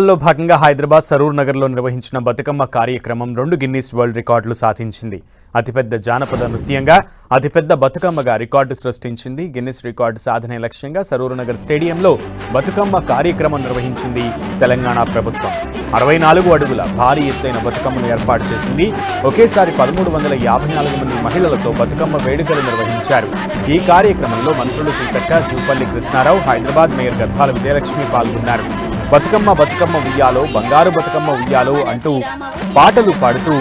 లో భాగంగా హైదరాబాద్ సరూర్ నగర్లో నిర్వహించిన బతుకమ్మ కార్యక్రమం రెండు గిన్నీస్ వరల్డ్ రికార్డులు సాధించింది. అతిపెద్ద జానపద నృత్యంగా అతిపెద్ద బతుకమ్మగా రికార్డు సృష్టించింది. గిన్నిస్ రికార్డు సాధనే లక్ష్యంగా సరూర్ నగర్ స్టేడియంలో బతుకమ్మ కార్యక్రమం నిర్వహించింది తెలంగాణ ప్రభుత్వం. అరవై నాలుగు అడుగుల భారీ ఎత్తైన బతుకమ్మను ఏర్పాటు చేసింది. ఒకేసారి పదమూడు వందల యాభై నాలుగు మంది మహిళలతో బతుకమ్మ వేడుకలు నిర్వహించారు. ఈ కార్యక్రమంలో మంత్రులు సీతక్క జూపల్లి కృష్ణారావు హైదరాబాద్ మేయర్ గర్భాల విజయలక్ష్మి పాల్గొన్నారు. బతుకమ్మ బతుకమ్మ ఉయ్యాలో బంగారు బతుకమ్మ ఉయ్యాలో అంటూ పాటలు పాడుతూ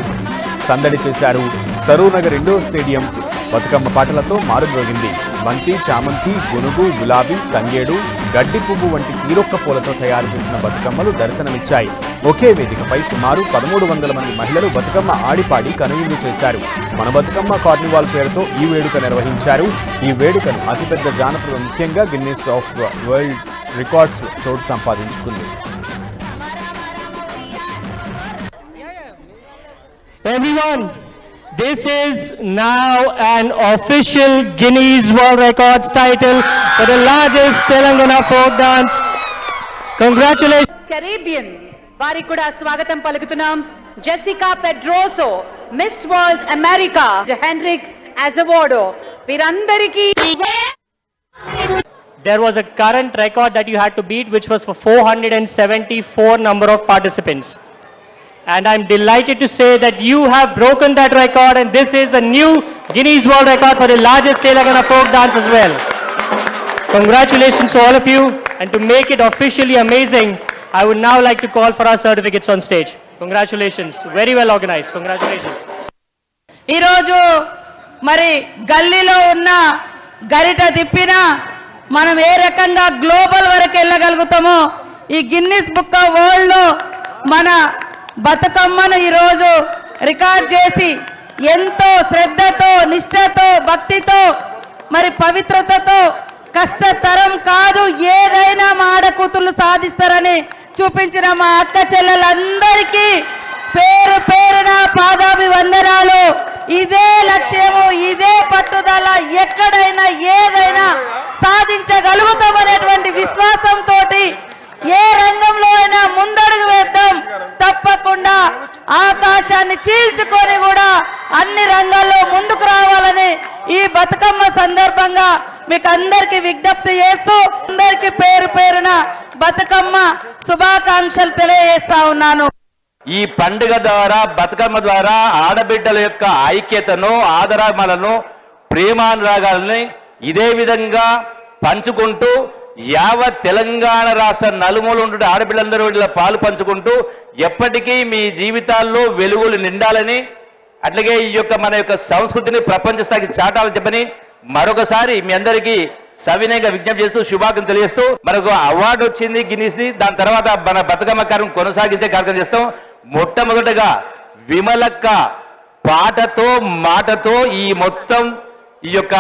సందడి చేశారు. సరూనగర్ ఇండోర్ స్టేడియం బతుకమ్మ పాటలతో మారుమ్రోగింది. బంతి చామంతి గునుగు గులాబీ తంగేడు గడ్డి పువ్వు వంటి తీరొక్క పూలతో తయారు చేసిన బతుకమ్మలు దర్శనమిచ్చాయి. ఒకే వేదికపై సుమారు పదమూడు వందల మంది మహిళలు బతుకమ్మ ఆడిపాడి కనువిందు చేశారు. మన బతుకమ్మ కార్నివాల్ పేరుతో ఈ వేడుక నిర్వహించారు. ఈ వేడుకను అతిపెద్ద జానపద ముఖ్యంగా గిన్నెస్ ఆఫ్ వరల్డ్ రికార్డ్స్ చోటు సంపాదించుకుంది Everyone, this is now an official Guinness World Records title for the largest Telangana folk dance. Congratulations. Caribbean వారికి కూడా స్వాగతం పలుకుతున్నాం Jessica Pedroso Miss World America Henrique Azevedo వీరందరికీ There was a current record that you had to beat, which was for 474 number of participants. And I'm delighted to say that you have broken that record, and this is a new Guinness World Record for the largest Telangana folk dance as well. Congratulations to all of you, and to make it officially amazing, I would now like to call for our certificates on stage. Congratulations, very well organized. Congratulations. ఈరోజు మరి గల్లీలో ఉన్న గరిట తిప్పినా మనం ఏ రకంగా global వరకు వెళ్ళగలుగుతామో ఈ Guinness book of వరల్డ్లో మన బతుకమ్మను ఈరోజు రికార్డ్ చేసి ఎంతో శ్రద్ధతో నిష్ఠతో భక్తితో మరి పవిత్రతతో కష్టతరం కాదు ఏదైనా మా ఆడకూతుర్లు సాధిస్తారని చూపించిన మా అక్క చెల్లెలందరికీ పేరు పేరున పాదాభి వందనాలు ఇదే లక్ష్యము ఇదే పట్టుదల ఎక్కడైనా ఏదైనా సాధించగలుగుతామనేటువంటి విశ్వాసంతో ఏ రంగంలో అయినా ముందడుగు వేద్దాం. తప్పకుండా ఆకాశాన్ని చీల్చుకొని కూడా అన్ని రంగాల్లో ముందుకు రావాలని ఈ బతుకమ్మ సందర్భంగా మీకు అందరికీ విజ్ఞప్తి చేస్తూ అందరికీ పేరు పేరున బతుకమ్మ శుభాకాంక్షలు తెలియజేస్తా ఉన్నాను. ఈ పండుగ ద్వారా బతుకమ్మ ద్వారా ఆడబిడ్డల యొక్క ఐక్యతను ఆదరామలను ప్రేమానురాగాలని ఇదే విధంగా పంచుకుంటూ యావత్ తెలంగాణ రాష్ట్ర నలుమూలు ఉండే ఆడపిల్లందరూ ఇలా పాలు పంచుకుంటూ ఎప్పటికీ మీ జీవితాల్లో వెలుగులు నిండాలని అట్లాగే ఈ యొక్క మన యొక్క సంస్కృతిని ప్రపంచ స్థాయికి చాటాలని చెప్పని మరొకసారి మీ అందరికీ సవినయంగా విజ్ఞప్తి చేస్తూ శుభాకం తెలియజేస్తూ మనకు అవార్డు వచ్చింది గిన్నీస్ దాని తర్వాత మన బతుకమ్మ కార్యం కొనసాగించే కార్యక్రమం చేస్తాం. మొట్టమొదటగా విమలక్క పాటతో మాటతో ఈ మొత్తం ఈ యొక్క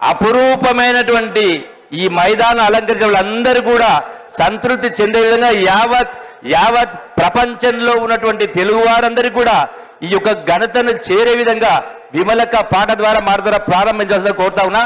అపురూపమైనటువంటి ఈ మైదానం అలంకరించిన వాళ్ళందరూ కూడా సంతృప్తి చెందే విధంగా యావత్ యావత్ ప్రపంచంలో ఉన్నటువంటి తెలుగు వారందరికీ కూడా ఈ యొక్క ఘనతను చేరే విధంగా విమలక పాట ద్వారా మాట ప్రారంభించాల్సిన కోరుతా ఉన్నా.